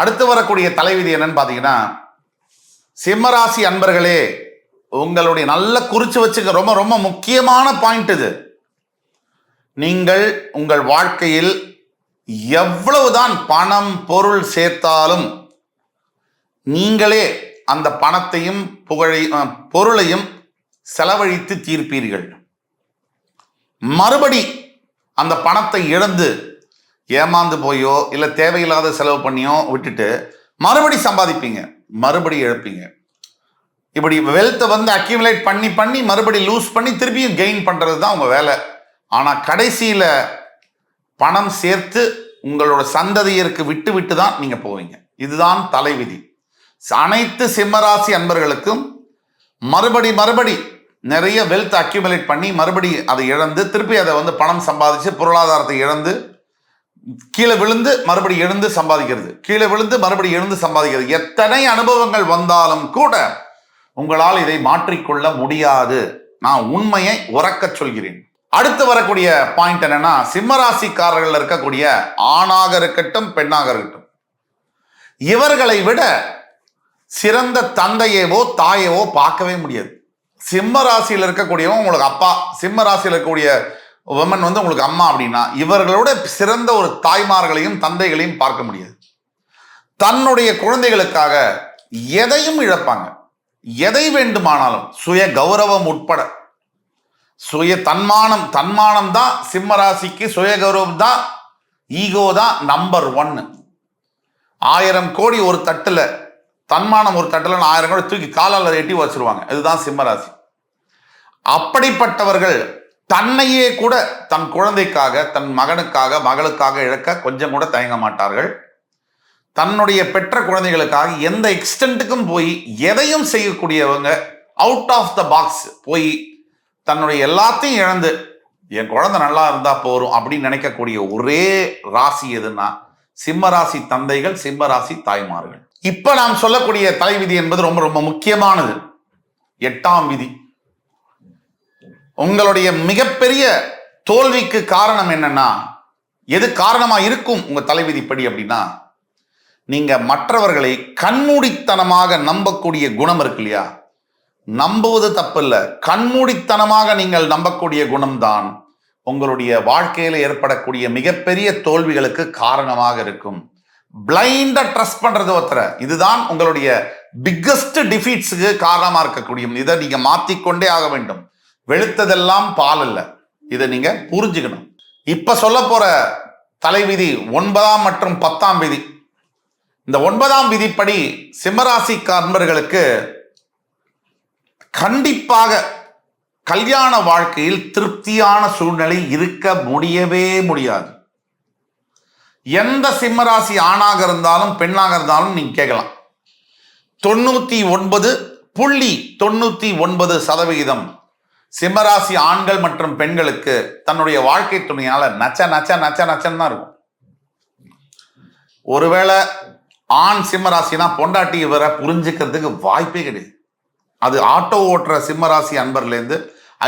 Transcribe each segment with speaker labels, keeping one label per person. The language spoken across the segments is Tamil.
Speaker 1: அடுத்து வரக்கூடிய தலைவிதி என்னன்னு பார்த்தீங்கன்னா சிம்மராசி அன்பர்களே உங்களுடைய நல்ல குறிச்சு வச்சுக்க ரொம்ப ரொம்ப முக்கியமான பாயிண்ட் இது. நீங்கள் உங்கள் வாழ்க்கையில் எவ்வளவுதான் பணம் பொருள் சேர்த்தாலும் நீங்களே அந்த பணத்தையும் புகழை பொருளையும் செலவழித்து தீர்ப்பீர்கள். மறுபடி அந்த பணத்தை இழந்து ஏமாந்து போயோ இல்லை தேவையில்லாத செலவு பண்ணியோ விட்டுட்டு மறுபடி சம்பாதிப்பீங்க. மறுபடி இழப்பீங்க. இப்படி வெல்த்தை வந்து அக்யூமுலேட் பண்ணி பண்ணி மறுபடி லூஸ் பண்ணி திருப்பியும் கெயின் பண்ணுறது தான் உங்கள் வேலை. ஆனால் கடைசியில் பணம் சேர்த்து உங்களோட சந்ததியருக்கு விட்டு விட்டு தான் நீங்கள் போவீங்க. இதுதான் தலைவிதி. அனைத்து சிம்மராசி அன்பர்களுக்கும் மறுபடி மறுபடி நிறைய வெல்த் அக்யூமுலேட் பண்ணி மறுபடி அதை இழந்து திருப்பி அதை வந்து பணம் சம்பாதிச்சு பொருளாதாரத்தை இழந்து கீழே விழுந்து மறுபடி எழுந்து சம்பாதிக்கிறது. கீழே விழுந்து மறுபடி எழுந்து சம்பாதிக்கிறது. எத்தனை அனுபவங்கள் வந்தாலும் கூட உங்களால் இதை மாற்றிக்கொள்ள முடியாது. நான் உண்மையை உறக்க சொல்கிறேன். அடுத்து வரக்கூடிய பாயிண்ட் என்னன்னா சிம்மராசிக்காரர்கள் இருக்கக்கூடிய ஆணாக இருக்கட்டும் பெண்ணாக இருக்கட்டும். இவர்களை விட சிறந்த தந்தையவோ தாயவோ பார்க்கவே முடியாது. சிம்ம ராசியில் இருக்கக்கூடியவன் உங்களுக்கு அப்பா சிம்ம ராசியில் இருக்கக்கூடிய உமன் வந்து உங்களுக்கு அம்மா அப்படின்னா இவர்களோட சிறந்த ஒரு தாய்மார்களையும் தந்தைகளையும் பார்க்க முடியாது. தன்னுடைய குழந்தைகளுக்காக எதையும் இழப்பாங்க. எதை வேண்டுமானாலும் சுய கௌரவம் உட்பட. சுய தன்மானம் தன்மானம் தான் சிம்மராசிக்கு சுய கௌரவம் தான் ஈகோ தான் நம்பர் ஒன்னு ஆயிரம் கோடி ஒரு தட்டில் தன்மானம் ஒரு தட்டில் ஆயிரம் கோடி தூக்கி காலால் எட்டி வச்சிருவாங்க இதுதான் சிம்மராசி. அப்படிப்பட்டவர்கள் தன்னையே கூட தன் குழந்தைக்காக தன் மகனுக்காக மகளுக்காக இழக்க கொஞ்சம் கூட தயங்க மாட்டார்கள். தன்னுடைய பெற்ற குழந்தைகளுக்காக எந்த எக்ஸ்டென்ட்டுக்கும் போய் எதையும் செய்யக்கூடியவங்க அவுட் ஆஃப் த பாக்ஸ் போய் தன்னுடைய எல்லாத்தையும் இழந்து என் குழந்தை நல்லா இருந்தால் போரும் அப்படின்னு நினைக்கக்கூடிய ஒரே ராசி எதுன்னா சிம்மராசி தந்தைகள் சிம்மராசி தாய்மார்கள். இப்போ நாம் சொல்லக்கூடிய தலைவிதி என்பது ரொம்ப ரொம்ப முக்கியமானது. எட்டாம் விதி. உங்களுடைய மிகப்பெரிய தோல்விக்கு காரணம் என்னன்னா எது காரணமா இருக்கும் உங்க தலைவிதிப்படி அப்படின்னா நீங்க மற்றவர்களை கண்மூடித்தனமாக நம்பக்கூடிய குணம் இருக்கு இல்லையா? நம்புவது தப்பில்லை. கண்மூடித்தனமாக நீங்கள் நம்பக்கூடிய குணம்தான் உங்களுடைய வாழ்க்கையில் ஏற்படக்கூடிய மிகப்பெரிய தோல்விகளுக்கு காரணமாக இருக்கும். பிளைண்டா ட்ரஸ்ட் பண்றது ஒருத்தர. இதுதான் உங்களுடைய பிக்கஸ்ட் டிஃபீட்ஸுக்கு காரணமா இருக்கக்கூடிய இதை நீங்க மாத்திக்கொண்டே ஆக வேண்டும். வெளுத்ததெல்லாம் பால் அல்ல. இதை நீங்க புரிஞ்சுக்கணும். இப்ப சொல்ல போற தலைவிதி ஒன்பதாம் மற்றும் பத்தாம் விதி. இந்த ஒன்பதாம் விதிப்படி சிம்மராசி அன்பர்களுக்கு கண்டிப்பாக கல்யாண வாழ்க்கையில் திருப்தியான சூழ்நிலை இருக்க முடியவே முடியாது. எந்த சிம்மராசி ஆணாக இருந்தாலும் பெண்ணாக இருந்தாலும் நீங்க கேட்கலாம். தொண்ணூத்தி ஒன்பது புள்ளி தொண்ணூத்தி ஒன்பது சதவிகிதம் சிம்மராசி ஆண்கள் மற்றும் பெண்களுக்கு தன்னுடைய வாழ்க்கை துணையால நச்ச நச்ச நச்ச நச்சன்னு தான் இருக்கும். ஒருவேளை ஆண் சிம்மராசினா பொண்டாட்டி இவரை புரிஞ்சுக்கிறதுக்கு வாய்ப்பே கிடையாது. அது ஆட்டோ ஓட்டுற சிம்மராசி அன்பர்லேருந்து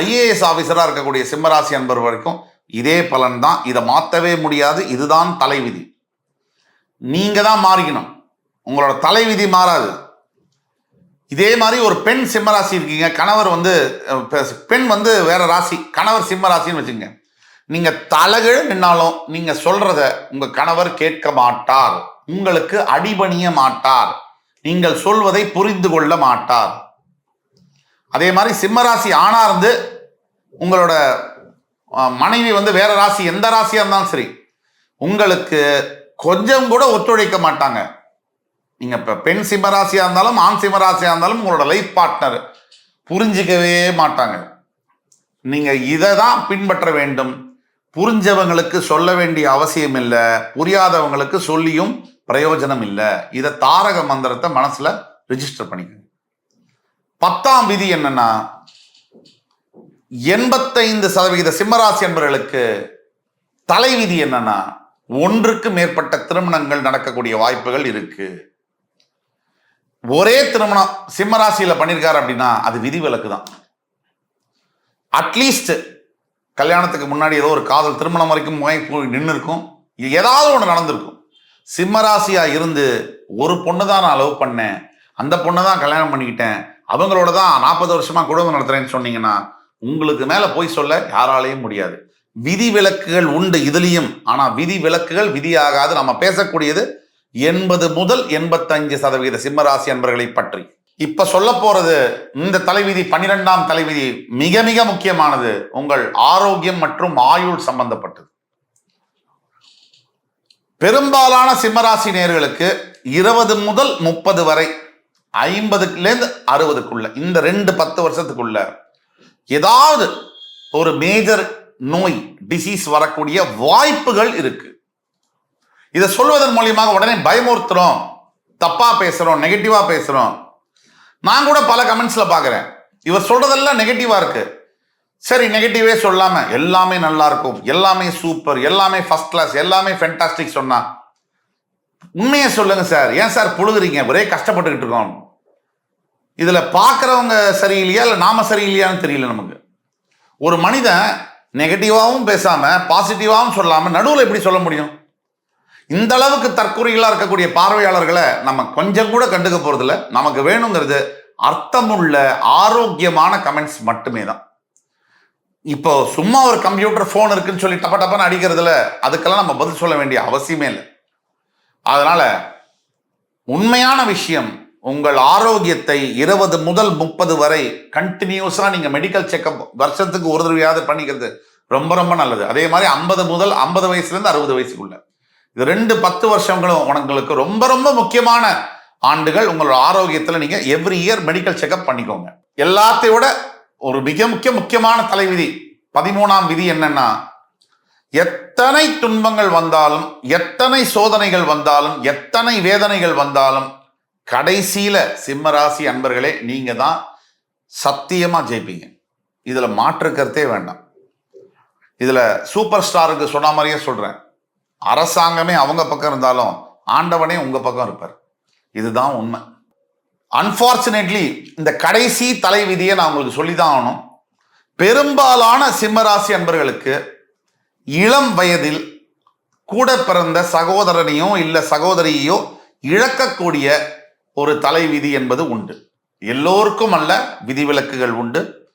Speaker 1: ஐஏஎஸ் ஆஃபீஸராக இருக்கக்கூடிய சிம்மராசி அன்பர் வரைக்கும் இதே பலன் தான். இதை மாற்றவே முடியாது. இதுதான் தலைவிதி. நீங்கள் தான் மாறிக்கணும். உங்களோட தலைவிதி மாறாது. இதே மாதிரி ஒரு பெண் சிம்ம ராசி இருக்கீங்க. கணவர் வந்து பெ- பெண் வந்து வேற ராசி. கணவர் சிம்ம ராசின்னு வச்சுங்க. நீங்க தலகிழ நின்னாலும் நீங்க சொல்றத உங்க கணவர் கேட்க மாட்டார். உங்களுக்கு அடிபணிய மாட்டார். நீங்கள் சொல்வதை புரிந்து கொள்ள மாட்டார். அதே மாதிரி சிம்ம ராசி ஆணா இருந்து உங்களோட மனைவி வந்து வேற ராசி எந்த ராசியா இருந்தாலும் சரி உங்களுக்கு கொஞ்சம் கூட ஒத்துழைக்க மாட்டாங்க. நீங்க இப்போ பெண் சிம்மராசியா இருந்தாலும் ஆண் சிம்மராசியா இருந்தாலும் உங்களோட லைஃப் பார்ட்னர் புரிஞ்சிக்கவே மாட்டாங்க. நீங்க இதை தான் பின்பற்ற வேண்டும். புரிஞ்சவங்களுக்கு சொல்ல வேண்டிய அவசியம் இல்லை. புரியாதவங்களுக்கு சொல்லியும் பிரயோஜனம் இல்லை. இதை தாரக மந்திரத்தை மனசுல ரிஜிஸ்டர் பண்ணிக்கோங்க. பத்தாம் விதி என்னன்னா எண்பத்தைந்து சதவிகித சிம்மராசி என்பவர்களுக்கு தலைவிதி என்னன்னா ஒன்றுக்கு மேற்பட்ட திருமணங்கள் நடக்கக்கூடிய வாய்ப்புகள் இருக்குது ஒரே திருமணம் சிம்மராசியில் பண்ணியிருக்காரு அப்படின்னா அது விதிவிலக்கு தான். அட்லீஸ்ட் கல்யாணத்துக்கு முன்னாடி ஏதோ ஒரு காதல் திருமணம் வரைக்கும் நின்று இருக்கும் ஏதாவது ஒன்று நடந்திருக்கும். சிம்மராசியாக இருந்து ஒரு பொண்ணு தான் நான் லவ் பண்ணேன். அந்த பொண்ணை தான் கல்யாணம் பண்ணிக்கிட்டேன். அவங்களோட தான் நாற்பது வருஷமாக குடும்பம் நடத்துகிறேன்னு சொன்னீங்கன்னா உங்களுக்கு மேலே போய் சொல்ல யாராலையும் முடியாது. விதி விலக்குகள் உண்டு இதுலேயும். ஆனால் விதி விலக்குகள் விதியாகாது. நம்ம பேசக்கூடியது எண்பது முதல் எண்பத்தஞ்சு சதவீத சிம்மராசி அன்பர்களை பற்றி. இப்ப சொல்ல போறது இந்த தலைவிதி பன்னிரெண்டாம் தலைவிதி மிக மிக முக்கியமானது. உங்கள் ஆரோக்கியம் மற்றும் ஆயுள் சம்பந்தப்பட்டது. பெரும்பாலான சிம்மராசி நேர்களுக்கு இருபது முதல் முப்பது வரை ஐம்பதுலேருந்து அறுபதுக்குள்ள இந்த ரெண்டு பத்து வருஷத்துக்குள்ள ஏதாவது ஒரு மேஜர் நோய் டிசீஸ் வரக்கூடிய வாய்ப்புகள் இருக்கு. இதை சொல்வதன் மூலியமாக உடனே பயமுறுத்துறோம். தப்பா பேசுறோம் நெகட்டிவா பேசுறோம். நான் கூட பல கமெண்ட்ஸ்ல பாக்குறேன் இவர் சொல்றதெல்லாம் நெகட்டிவா இருக்கு. சரி நெகட்டிவே சொல்லாம எல்லாமே நல்லா இருக்கும். எல்லாமே சூப்பர் எல்லாமே ஃபர்ஸ்ட் கிளாஸ் எல்லாமே ஃபென்டாஸ்டிக் சொன்னா. உண்மையை சொல்லுங்க சார். ஏன் சார் புழுகுறீங்க? ஒரே கஷ்டப்பட்டுக்கிட்டு இருக்கோம். இதுல பார்க்கறவங்க சரியில்லையா? இல்லை நாம சரியில்லையான்னு தெரியல நமக்கு. ஒரு மனிதன் நெகட்டிவாகவும் பேசாம பாசிட்டிவாகவும் சொல்லாம நடுவில் எப்படி சொல்ல முடியும்? இந்த அளவுக்கு தற்கொலைகளாக இருக்கக்கூடிய பார்வையாளர்களை நம்ம கொஞ்சம் கூட கண்டுக்க போறதில்ல. நமக்கு வேணுங்கிறது அர்த்தமுள்ள ஆரோக்கியமான கமெண்ட்ஸ் மட்டுமே தான். இப்போ சும்மா ஒரு கம்ப்யூட்டர் ஃபோன் இருக்குன்னு சொல்லி டப்ப டப்பன்னு அடிக்கிறதுல அதுக்கெல்லாம் நம்ம பதில் சொல்ல வேண்டிய அவசியமே இல்லை. அதனால உண்மையான விஷயம் உங்கள் ஆரோக்கியத்தை இருபது முதல் முப்பது வரை கண்டினியூஸாக நீங்கள் மெடிக்கல் செக்கப் வருஷத்துக்கு ஒரு தடவையாவது பண்ணிக்கிறது ரொம்ப ரொம்ப நல்லது. அதே மாதிரி ஐம்பது முதல் ஐம்பது வயசுலேருந்து அறுபது வயசுக்குள்ள. இது ரெண்டு பத்து வருஷங்களும் உங்களுக்கு ரொம்ப ரொம்ப முக்கியமான ஆண்டுகள். உங்களோட ஆரோக்கியத்தில் நீங்கள் எவ்ரி இயர் மெடிக்கல் செக்கப் பண்ணிக்கோங்க. எல்லாத்தையும் விட ஒரு மிக முக்கிய முக்கியமான தலைவிதி பதிமூணாம் விதி என்னன்னா எத்தனை துன்பங்கள் வந்தாலும் எத்தனை சோதனைகள் வந்தாலும் எத்தனை வேதனைகள் வந்தாலும் கடைசியில சிம்மராசி அன்பர்களே நீங்க தான் சத்தியமா ஜெயிப்பீங்க. இதுல மாற்று கருத்தே வேண்டாம். இதுல சூப்பர் ஸ்டாருக்கு சொன்ன மாதிரியே சொல்றேன். அரசாங்கமே அவங்க பக்கம் இருந்தாலும் ஆண்டவனே உங்க பக்கம் இருப்பார். இதுதான் உண்மை. அன்பார்ச்சுனேட்லி இந்த கடைசி தலைவிதியை நான் உங்களுக்கு சொல்லிதான் ஆகணும். பெரும்பாலான சிம்மராசி அன்பர்களுக்கு இளம் வயதில் கூட பிறந்த சகோதரனையோ இல்லை சகோதரியோ இழக்கக்கூடிய ஒரு தலைவிதி என்பது உண்டு. எல்லோருக்கும் அல்ல விதிவிலக்குகள் உண்டு.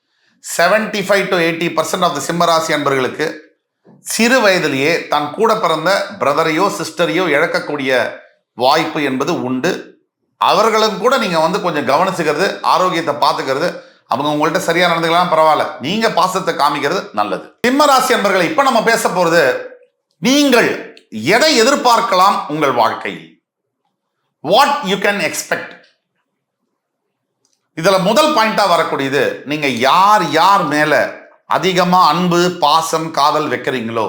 Speaker 1: 75 five to eighty percent of the சிம்மராசி அன்பர்களுக்கு சிறு வயதிலேயே தன் கூட பிறந்த பிரதரையோ சிஸ்டரையோ இழக்கக்கூடிய வாய்ப்பு என்பது உண்டு. அவர்களும் கூட நீங்க வந்து கொஞ்சம் கவனிச்சுக்கிறது ஆரோக்கியத்தை பார்த்துக்கிறது அவங்க உங்கள்கிட்ட சரியா நடந்துக்கலாம் பரவாயில்ல. நீங்க பாசத்தை காமிக்கிறது நல்லது. சிம்ம ராசி அன்பர்களை இப்ப நம்ம பேச போறது நீங்கள் எதை எதிர்பார்க்கலாம் உங்கள் வாழ்க்கையில்? வாட் யூ கேன் எக்ஸ்பெக்ட் இதுல முதல் பாயிண்டா வரக்கூடியது நீங்க யார் யார் மேலே அதிகமாக அன்பு பாசம் காதல் வைக்கிறீங்களோ?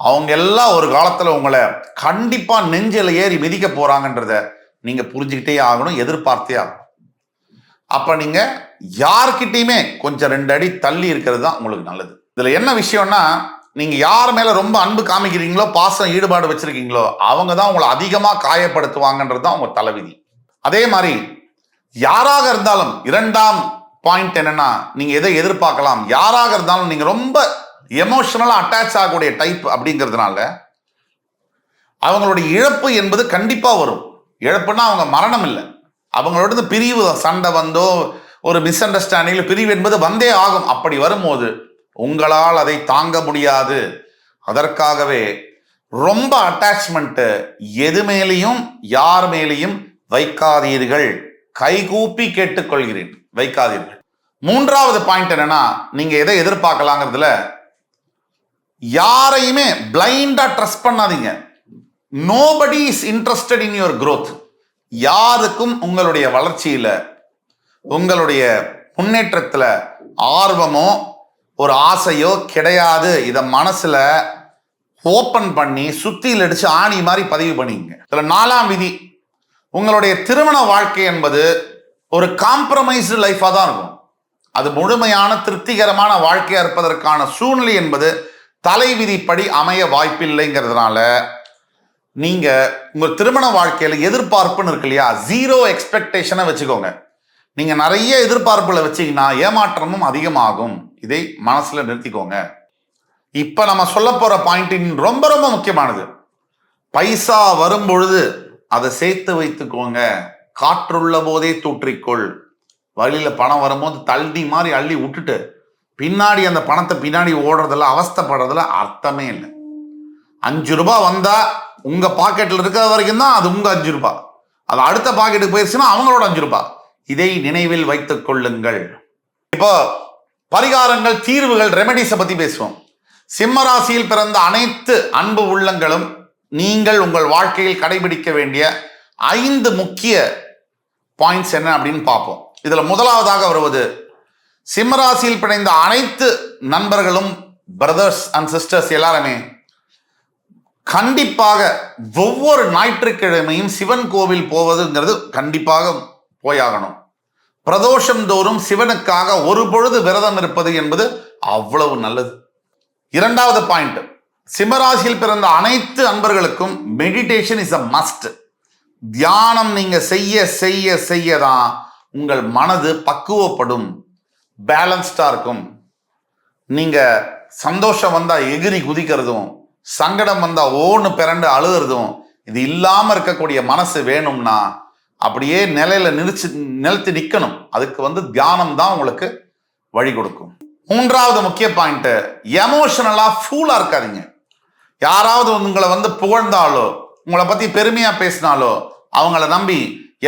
Speaker 1: அவங்க எல்லாம் ஒரு காலத்தில் உங்களை கண்டிப்பாக நெஞ்சில் ஏறி மிதிக்க போகிறாங்கன்றத நீங்கள் புரிஞ்சுக்கிட்டே ஆகணும் எதிர்பார்த்தே ஆகணும். நீங்கள் நீங்க யார்கிட்டயுமே கொஞ்சம் ரெண்டு அடி தள்ளி இருக்கிறது தான் உங்களுக்கு நல்லது. இதில் என்ன விஷயம்னா நீங்கள் யார் மேலே ரொம்ப அன்பு காமிக்கிறீங்களோ பாசம் ஈடுபாடு வச்சுருக்கீங்களோ அவங்க தான் உங்களை அதிகமாக காயப்படுத்துவாங்கன்றது தான் உங்கள் தலைவிதி. அதே மாதிரி யாராக இருந்தாலும் இரண்டாம் பாயிண்ட் என்னன்னா நீங்க எதை எதிர்பார்க்கலாம்? யாராக இருந்தாலும் நீங்க ரொம்ப எமோஷனலா அட்டாச் ஆகக்கூடிய டைப் அப்படிங்கிறதுனால அவங்களுடைய இழப்பு என்பது கண்டிப்பா வரும். இழப்புனா அவங்க மரணம் இல்லை. அவங்களோட பிரிவு சண்டை வந்தோ ஒரு மிஸ் அண்டர்ஸ்டாண்டிங்ல பிரிவு என்பது வந்தே ஆகும். அப்படி வரும்போது உங்களால் அதை தாங்க முடியாது. அதற்காகவே ரொம்ப அட்டாச்மெண்ட்டு எது மேலேயும் யார் மேலேயும் வைக்காதீர்கள். கைகூப்பி கேட்டுக்கொள்கிறேன். வைக்காதீர்கள். மூன்றாவது பாயிண்ட் என்னன்னா நீங்க எதை எதிர்பார்க்கலாங்கிறதுல யாரையுமே பிளைண்டா ட்ரஸ்ட் பண்ணாதீங்க. Nobody is interested in your growth யாருக்கும் உங்களுடைய வளர்ச்சியில உங்களுடைய முன்னேற்றத்துல ஆர்வமோ ஒரு ஆசையோ கிடையாது. இதை மனசுல ஓப்பன் பண்ணி சுத்தியில் அடிச்சு ஆணி மாதிரி பதிவு பண்ணிங்க இதுல நாலாம் விதி உங்களுடைய திருமண வாழ்க்கை என்பது ஒரு காம்ப்ரமைஸ்டு லைஃபாக தான் இருக்கும். அது முழுமையான திருப்திகரமான வாழ்க்கையாக இருப்பதற்கான சூழ்நிலை என்பது தலைவிதிப்படி அமைய வாய்ப்பில்லைங்கிறதுனால நீங்கள் உங்கள் திருமண வாழ்க்கையில் எதிர்பார்ப்புன்னு இருக்கு இல்லையா? ஜீரோ எக்ஸ்பெக்டேஷனை வச்சுக்கோங்க. நீங்கள் நிறைய எதிர்பார்ப்புகளை வச்சீங்கன்னா ஏமாற்றமும் அதிகமாகும். இதை மனசில் நிறுத்திக்கோங்க. இப்போ நம்ம சொல்ல போகிற பாயிண்ட் ரொம்ப ரொம்ப முக்கியமானது. பைசா வரும் பொழுது அதை சேர்த்து வைத்துக்கோங்க. காற்றுள்ள போதே தூற்றிக்கொள். வழியில் பணம் வரும்போது தள்ளி மாதிரி அள்ளி விட்டுட்டு பின்னாடி அந்த பணத்தை பின்னாடி ஓடுறதில் அவஸ்தப்படுறதுல அர்த்தமே இல்லை. அஞ்சு ரூபாய் வந்தால் உங்கள் பாக்கெட்டில் இருக்கிற வரைக்கும் தான் அது உங்கள் அஞ்சு ரூபாய் அது அடுத்த பாக்கெட்டுக்கு போயிடுச்சுன்னா அவங்களோட அஞ்சு ரூபாய் இதை நினைவில் வைத்துக் கொள்ளுங்கள். இப்போ பரிகாரங்கள் தீர்வுகள் ரெமெடிஸை பற்றி பேசுவோம். சிம்ம ராசியில் பிறந்த அனைத்து அன்பு உள்ளங்களும் நீங்கள் உங்கள் வாழ்க்கையில் கடைபிடிக்க வேண்டிய ஐந்து முக்கிய பாயிண்ட்ஸ் என்ன அப்படின்னு பார்ப்போம். இதில் முதலாவதாக வருவது சிம்மராசியில் பிணைந்த அனைத்து நண்பர்களும் பிரதர்ஸ் அண்ட் சிஸ்டர்ஸ் எல்லாருமே கண்டிப்பாக ஒவ்வொரு ஞாயிற்றுக்கிழமையும் சிவன் கோவில் போவதுங்கிறது கண்டிப்பாக போயாகணும். பிரதோஷம் தோறும் சிவனுக்காக ஒரு பொழுது விரதம் இருப்பது என்பது அவ்வளவு நல்லது. இரண்டாவது பாயிண்ட் சிம்மராசியில் பிறந்த அனைத்து அன்பர்களுக்கும் மெடிடேஷன் இஸ் அ மஸ்ட் தியானம் நீங்க செய்ய செய்ய செய்ய தான் உங்கள் மனது பக்குவப்படும் பேலன்ஸ்டா இருக்கும். நீங்க சந்தோஷம் வந்தா எகிரி குதிக்கிறதும் சங்கடம் வந்தா ஓன்னு பிறண்டு அழுகிறதும் இது இல்லாம இருக்கக்கூடிய மனசு வேணும்னா அப்படியே நிலையில நிறுச்சு நிலத்து நிக்கணும். அதுக்கு வந்து தியானம் தான் உங்களுக்கு வழி கொடுக்கும். மூன்றாவது முக்கிய பாயிண்ட் எமோஷனலா ஃபூலா இருக்காதீங்க. யாராவது உங்களை வந்து புகழ்ந்தாலோ உங்களை பத்தி பெருமையா பேசினாலோ அவங்கள நம்பி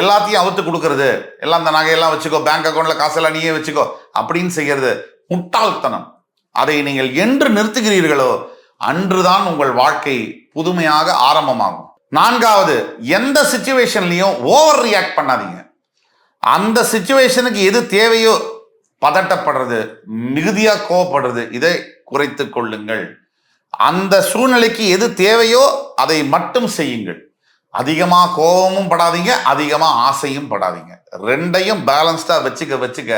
Speaker 1: எல்லாத்தையும் அவுத்து கொடுக்கறது எல்லாம் அந்த நகையெல்லாம் வச்சுக்கோ பேங்க் அக்கௌண்ட்ல காசெல்லாம் நீயே வச்சுக்கோ அப்படின்னு செய்யறது முட்டாள்தனம். அதை நீங்கள் என்று நிறுத்துகிறீர்களோ அன்றுதான் உங்கள் வாழ்க்கை புதுமையாக ஆரம்பமாகும். நான்காவது எந்த சுச்சுவேஷன்லையும் ஓவர் ரியாக்ட் பண்ணாதீங்க. அந்த சுச்சுவேஷனுக்கு எது தேவையோ பதட்டப்படுறது மிகுதியாக கோவப்படுறது இதை குறைத்து கொள்ளுங்கள். அந்த சூழ்நிலைக்கு எது தேவையோ அதை மட்டும் செய்யுங்கள். அதிகமாக கோபமும் படாதீங்க அதிகமாக ஆசையும் படாதீங்க. ரெண்டையும் பேலன்ஸ்டாக வச்சுக்க வச்சுக்க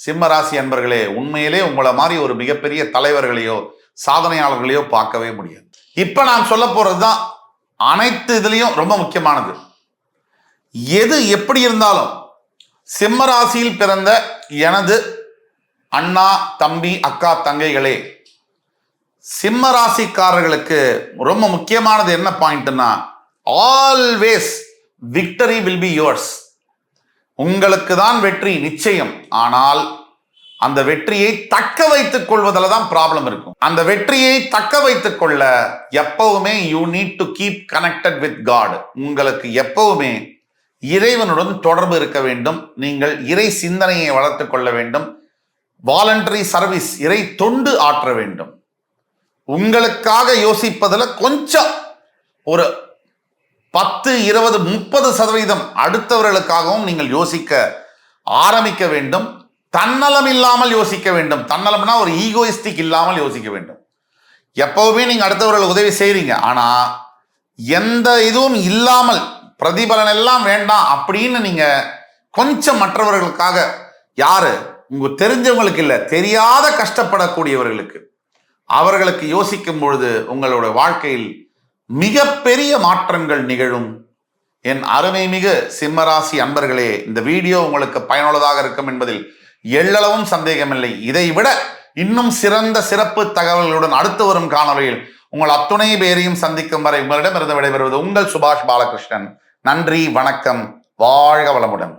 Speaker 1: சிம்ம ராசி அன்பர்களே உண்மையிலே உங்களை மாதிரி ஒரு மிகப்பெரிய தலைவர்களையோ சாதனையாளர்களையோ பார்க்கவே முடியாது. இப்போ நான் சொல்ல போகிறது தான் அனைத்து இதுலேயும் ரொம்ப முக்கியமானது. எது எப்படி இருந்தாலும் சிம்ம ராசியில் பிறந்த எனது அண்ணா தம்பி அக்கா தங்கைகளே சிம்ம ராசிக்காரர்களுக்கு ரொம்ப முக்கியமானது என்ன பாயிண்ட்னா always victory will be yours உங்களுக்கு தான் வெற்றி நிச்சயம். ஆனால் அந்த வெற்றியை தக்க வைத்துக் கொள்வதில் தான் ப்ராப்ளம் இருக்கும். அந்த வெற்றியை தக்க வைத்துக் கொள்ள எப்பவுமே you need to keep connected with God உங்களுக்கு எப்பவுமே இறைவனுடன் தொடர்பு இருக்க வேண்டும். நீங்கள் இறை சிந்தனையை வளர்த்துக் கொள்ள வேண்டும். வாலண்டரி சர்வீஸ் இறை தொண்டு ஆற்ற வேண்டும். உங்களுக்காக யோசிப்பதில் கொஞ்சம் ஒரு பத்து இருபது முப்பது சதவீதம் அடுத்தவர்களுக்காகவும் நீங்கள் யோசிக்க ஆரம்பிக்க வேண்டும். தன்னலம் இல்லாமல் யோசிக்க வேண்டும். தன்னலம்னா ஒரு ஈகோயிஸ்டிக் இல்லாமல் யோசிக்க வேண்டும். எப்பவுமே நீங்கள் அடுத்தவர்களுக்கு உதவி செய்கிறீங்க ஆனால் எந்த இதுவும் இல்லாமல் பிரதிபலன் எல்லாம் வேண்டாம் அப்படின்னு நீங்கள் கொஞ்சம் மற்றவர்களுக்காக யாரு? உங்க தெரிஞ்சவங்களுக்கு இல்லை தெரியாத கஷ்டப்படக்கூடியவர்களுக்கு. அவர்களுக்கு யோசிக்கும் பொழுது உங்களோட வாழ்க்கையில் மிகப்பெரிய மாற்றங்கள் நிகழும். என் அருமை மிகு சிம்மராசி அன்பர்களே இந்த வீடியோ உங்களுக்கு பயனுள்ளதாக இருக்கும் என்பதில் எள்ளளவும் சந்தேகமில்லை. இதை விட இன்னும் சிறந்த சிறப்பு தகவல்களுடன் அடுத்து வரும் காணொலியில் உங்கள் அத்துணை பேரையும் சந்திக்கும் வரை உங்களிடமிருந்து விடைபெறுவது உங்கள் சுபாஷ் பாலகிருஷ்ணன். நன்றி வணக்கம் வாழ்க வளமுடன்.